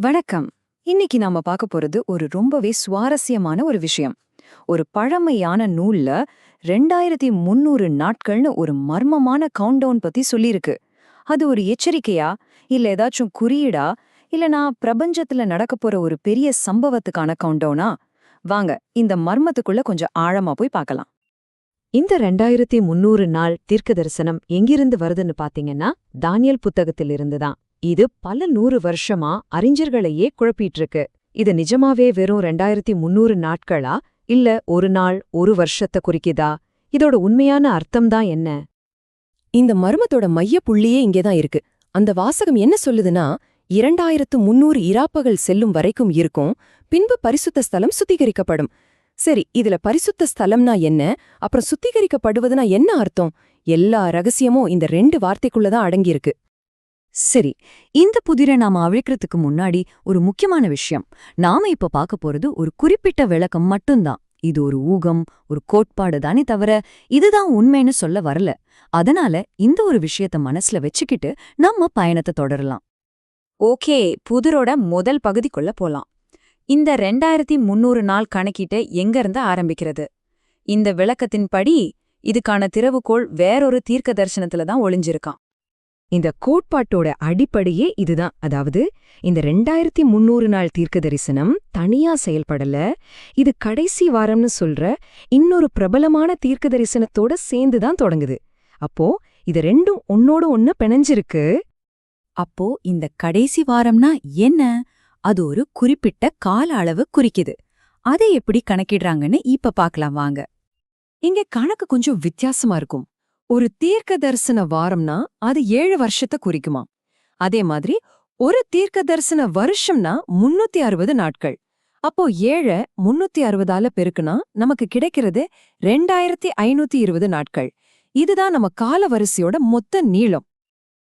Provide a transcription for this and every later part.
வணக்கம். இன்னைக்கு நாம பார்க்க போறது ஒரு ரொம்பவே சுவாரஸ்யமான ஒரு விஷயம். ஒரு பழமையான நூல்ல ரெண்டாயிரத்தி முன்னூறு நாட்கள்னு ஒரு மர்மமான கவுண்டவுன் பத்தி சொல்லியிருக்கு. அது ஒரு எச்சரிக்கையா? இல்ல ஏதாச்சும் குறியீடா? இல்லனா பிரபஞ்சத்துல நடக்க போற ஒரு பெரிய சம்பவத்துக்கான கவுண்டவுனா வாங்க இந்த மர்மத்துக்குள்ள கொஞ்சம் ஆழமா போய் பார்க்கலாம். இந்த ரெண்டாயிரத்தி முன்னூறு நாள் தீர்க்க தரிசனம் எங்கிருந்து வருதுன்னு பாத்தீங்கன்னா தானியல் புத்தகத்திலிருந்து தான். இது பல நூறு வருஷமா அறிஞர்களையே குழப்பிட்டு இருக்கு இது நிஜமாவே வெறும் ரெண்டாயிரத்தி முன்னூறு நாட்களா? இல்ல ஒரு நாள் ஒரு வருஷத்தை குறிக்குதா? இதோட உண்மையான அர்த்தம் தான் என்ன? இந்த மர்மத்தோட மைய புள்ளியே இங்கேதான் இருக்கு. அந்த வாசகம் என்ன சொல்லுதுன்னா இரண்டாயிரத்து முன்னூறு இராப்பகல் செல்லும் வரைக்கும் இருக்கும் பின்பு பரிசுத்த ஸ்தலம் சுத்திகரிக்கப்படும். சரி இதுல பரிசுத்த ஸ்தலம்னா என்ன? அப்புறம் சுத்திகரிக்கப்படுவதுனா என்ன அர்த்தம்? எல்லா ரகசியமும் இந்த ரெண்டு வார்த்தைக்குள்ளதான் அடங்கியிருக்கு. சரி இந்த புதிரை நாம அழைக்கிறதுக்கு முன்னாடி ஒரு முக்கியமான விஷயம். நாம இப்ப பார்க்க போறது ஒரு குறிப்பிட்ட விளக்கம் மட்டும்தான். இது ஒரு ஊகம் ஒரு கோட்பாடு தானே தவிர இதுதான் உண்மைன்னு சொல்ல வரல. அதனால இந்த ஒரு விஷயத்த மனசுல வச்சுக்கிட்டு நம்ம பயணத்தை தொடரலாம். ஓகே புதிரோட முதல் பகுதிக்குள்ள போலாம். இந்த ரெண்டாயிரத்தி முன்னூறு நாள் கணக்கீட்டு எங்கிருந்து ஆரம்பிக்கிறது? இந்த விளக்கத்தின்படி இதுக்கான திறவுகோள் வேறொரு தீர்க்க தரிசனத்துல தான் ஒளிஞ்சிருக்கான். இந்த கோட்பாட்டோட அடிப்படையே இதுதான். அதாவது இந்த ரெண்டாயிரத்தி முன்னூறு நாள் தீர்க்க தரிசனம் தனியா செயல்படல. இது கடைசி வாரம்னு சொல்ற இன்னொரு பிரபலமான தீர்க்க தரிசனத்தோட சேர்ந்து தான் தொடங்குது. அப்போ இது ரெண்டும் ஒன்னோட ஒன்னு பிணைஞ்சிருக்கு. அப்போ இந்த கடைசி வாரம்னா என்ன? அது ஒரு குறிப்பிட்ட கால அளவு குறிக்குது. அதை எப்படி கணக்கிடுறாங்கன்னு இப்ப பாக்கலாம் வாங்க. இங்க கணக்கு கொஞ்சம் வித்தியாசமா இருக்கும். ஒரு தீர்க்க தரிசன வாரம்னா அது ஏழு வருஷத்தை குறிக்குமா? அதே மாதிரி ஒரு தீர்க்க தரிசன வருஷம்னா முன்னூத்தி அறுபது நாட்கள். அப்போ ஏழை முன்னூத்தி அறுபதால பெருக்குனா நமக்கு கிடைக்கிறது ரெண்டாயிரத்தி ஐநூத்தி இருபது நாட்கள். இதுதான் நம்ம காலவரிசையோட மொத்த நீளம்.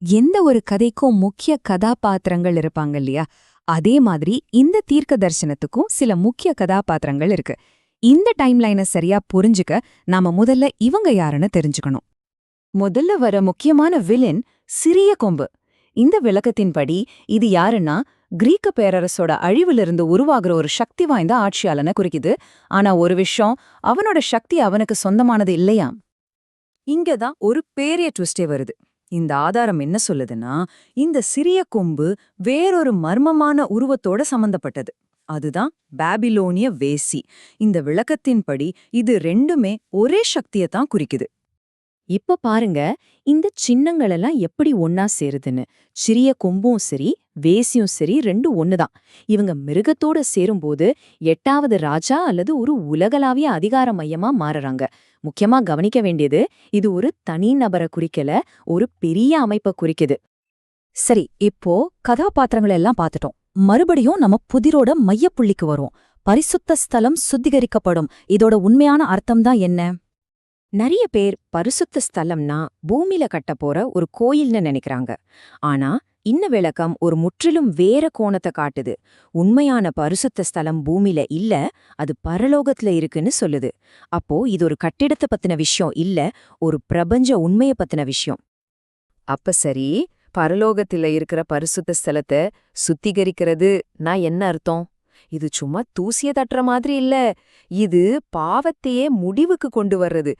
எந்த ஒரு கதைக்கும் முக்கிய கதாபாத்திரங்கள் இருப்பாங்க இல்லையா? அதே மாதிரி இந்த தீர்க்க தரிசனத்துக்கும் சில முக்கிய கதாபாத்திரங்கள் இருக்கு. இந்த டைம்லைனை சரியா புரிஞ்சுக்க நாம முதல்ல இவங்க யாருன்னு தெரிஞ்சுக்கணும். முதல்ல வர முக்கியமான வில்லன் சிறிய கொம்பு. இந்த விளக்கத்தின்படி இது யாருன்னா கிரீக்க பேரரசோட அழிவிலிருந்து உருவாகிற ஒரு சக்தி வாய்ந்த ஆட்சியாளனை குறிக்குது. ஆனா ஒரு விஷயம் அவனோட சக்தி அவனுக்கு சொந்தமானது இல்லையாம். இங்கதான் ஒரு பேரிய ட்விஸ்டே வருது. இந்த ஆதாரம் என்ன சொல்லுதுன்னா இந்த சிறிய கொம்பு வேறொரு மர்மமான உருவத்தோட சம்பந்தப்பட்டது. அதுதான் பாபிலோனிய வேசி. இந்த விளக்கத்தின்படி இது ரெண்டுமே ஒரே சக்தியத்தான் குறிக்குது. இப்ப பாருங்க இந்த சின்னங்கள் எல்லாம் எப்படி ஒன்னா சேருதுன்னு. சிறிய கொம்பும் சரி வேசியும் சரி ரெண்டும் ஒண்ணுதான். இவங்க மிருகத்தோட சேரும்போது எட்டாவது ராஜா அல்லது ஒரு உலகளாவிய அதிகார மையமா மாறுறாங்க. முக்கியமா கவனிக்க வேண்டியது இது ஒரு தனி நபரை குறிக்கல ஒரு பெரிய அமைப்பை குறிக்குது. சரி இப்போ கதாபாத்திரங்கள் எல்லாம் பார்த்துட்டோம். மறுபடியும் நம்ம புதிரோட மையப்புள்ளிக்கு வரும். பரிசுத்த ஸ்தலம் சுத்திகரிக்கப்படும். இதோட உண்மையான அர்த்தம் தான் என்ன? நிறைய பேர் பரிசுத்த ஸ்தலம்னா பூமியில கட்டப்போற ஒரு கோயில்னு நினைக்கிறாங்க. ஆனா இன்ன விளக்கம் ஒரு முற்றிலும் வேற கோணத்தை காட்டுது. உண்மையான பரிசுத்த ஸ்தலம் பூமியில இல்ல அது பரலோகத்துல இருக்குன்னு சொல்லுது. அப்போ இது ஒரு கட்டிடத்தை பத்தின விஷயம் இல்ல ஒரு பிரபஞ்ச உண்மைய பத்தின விஷயம். அப்ப சரி பரலோகத்துல இருக்கிற பரிசுத்த ஸ்தலத்தை சுத்திகரிக்கிறது நான் என்ன அர்த்தம்? இது சும்மா தூசிய தட்டுற மாதிரி இல்ல. இது பாவத்தையே முடிவுக்கு கொண்டு வர்றது.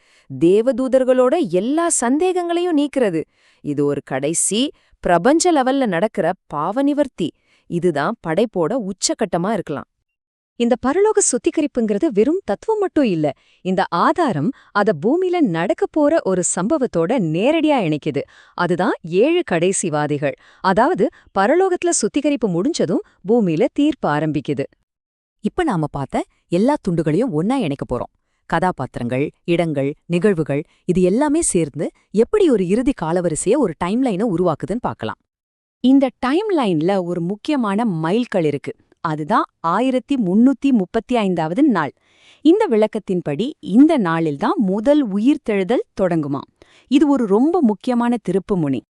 தேவதூதர்களோட எல்லா சந்தேகங்களையும் நீக்கிறது. இது ஒரு கடைசி பிரபஞ்ச லெவல்ல நடக்கிற பாவ நிவர்த்தி. இதுதான் படைப்போட உச்சக்கட்டமா இருக்கலாம். இந்த பரலோக சுத்திகரிப்புங்கிறது வெறும் தத்துவம் மட்டும் இல்ல. இந்த ஆதாரம் அத பூமியில நடக்க போற ஒரு சம்பவத்தோட நேரடியா இணைக்குது. அதுதான் ஏழு கடைசிவாதிகள். அதாவது பரலோகத்துல சுத்திகரிப்பு முடிஞ்சதும் பூமியில தீர்ப்பு ஆரம்பிக்குது. இப்ப நாம பார்த்த எல்லா துண்டுகளையும் ஒன்னா இணைக்க போறோம். கதாபாத்திரங்கள் இடங்கள் நிகழ்வுகள் இது எல்லாமே சேர்ந்து எப்படி ஒரு இறுதி காலவரிசைய ஒரு டைம்லைனை உருவாக்குதுன்னு பார்க்கலாம். இந்த டைம்லைன்ல ஒரு முக்கியமான மைல்கள் இருக்கு. அதுதான் ஆயிரத்தி முன்னூத்தி முப்பத்தி ஐந்தாவது நாள். இந்த விளக்கத்தின்படி இந்த நாளில்தான் முதல் உயிர்த்தெழுதல் தொடங்குமா இது ஒரு ரொம்ப முக்கியமான திருப்புமுனை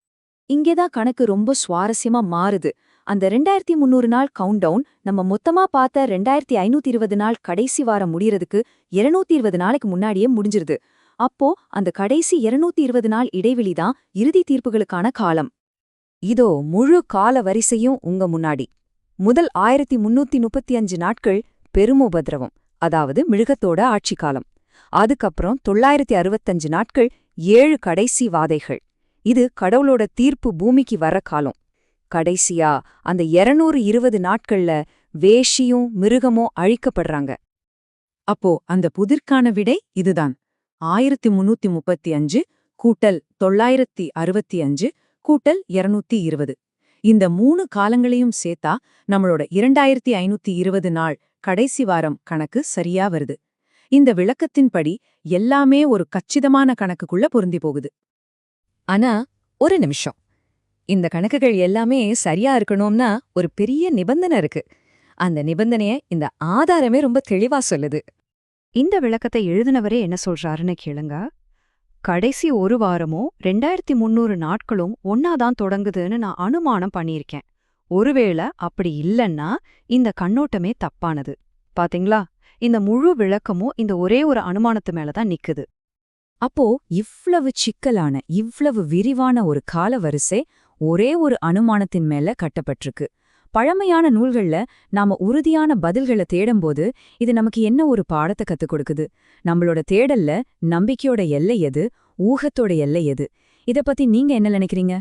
இங்கேதான் கணக்கு ரொம்ப சுவாரஸ்யமா மாறுது. அந்த ரெண்டாயிரத்தி முன்னூறு நாள் கவுண்டவுன் நம்ம மொத்தமா பார்த்த ரெண்டாயிரத்தி ஐநூத்தி இருபது நாள் கடைசி வாரம் முடியறதுக்கு இருநூத்தி இருபது நாளைக்கு முன்னாடியே முடிஞ்சிருது. அப்போ அந்த கடைசி இருநூத்தி இருபது நாள் இடைவெளிதான் இறுதி தீர்ப்புகளுக்கான காலம். இதோ முழு கால வரிசையும் உங்க முன்னாடி. முதல் ஆயிரத்தி முன்னூத்தி முப்பத்தி அஞ்சு நாட்கள் பெருமோபதிரவம் அதாவது மிருகத்தோட ஆட்சி காலம் அதுக்கப்புறம் தொள்ளாயிரத்தி அறுபத்தஞ்சு நாட்கள் ஏழு கடைசி வாதைகள். இது கடவுளோட தீர்ப்பு பூமிக்கு வர காலம். கடைசியா அந்த 220 இருபது நாட்கள்ல வேஷியும் மிருகமும் அழிக்கப்படுறாங்க. அப்போ அந்த புதிர்க்கான விடை இதுதான். ஆயிரத்தி முன்னூத்தி முப்பத்தி அஞ்சு கூட்டல் தொள்ளாயிரத்தி அறுபத்தி அஞ்சு கூட்டல் இருநூத்தி இருபது. இந்த மூணு காலங்களையும் சேர்த்தா நம்மளோட இரண்டாயிரத்தி ஐநூத்தி இருபது நாள் கடைசி வாரம் கணக்கு சரியா வருது. இந்த விளக்கத்தின்படி எல்லாமே ஒரு கச்சிதமான கணக்குக்குள்ள பொருந்தி போகுது. ஆனா ஒரு நிமிஷம். இந்த கணக்குகள் எல்லாமே சரியா இருக்கணும்னா ஒரு பெரிய நிபந்தனை இருக்கு. அந்த நிபந்தனைய இந்த ஆதாரமே ரொம்ப தெளிவா சொல்லுது. இந்த விளக்கத்தை எழுதினவரே என்ன சொல்றாருன்னு கேளுங்க. கடைசி ஒரு வாரமும் ரெண்டாயிரத்தி முந்நூறு நாட்களும் ஒன்னாதான் தொடங்குதுன்னு நான் அனுமானம் பண்ணியிருக்கேன். ஒருவேளை அப்படி இல்லைன்னா இந்த கண்ணோட்டமே தப்பானது. பாத்தீங்களா? இந்த முழு விளக்கமும் இந்த ஒரே ஒரு அனுமானத்து மேலதான் நிக்குது. அப்போ இவ்வளவு சிக்கலான இவ்வளவு விரிவான ஒரு காலவரிசை ஒரே ஒரு அனுமானத்தின் மேல கட்டப்பட்டிருக்கு. பழமையான நூல்கள்ல நாம உறுதியான பதில்களை தேடும்போது இது நமக்கு என்ன ஒரு பாடத்தை கத்துக் கொடுக்குது? நம்மளோட தேடல்ல நம்பிக்கையோட எல்லை எது? ஊகத்தோட எல்லை எது? இத பத்தி நீங்க என்ன நினைக்கிறீங்க?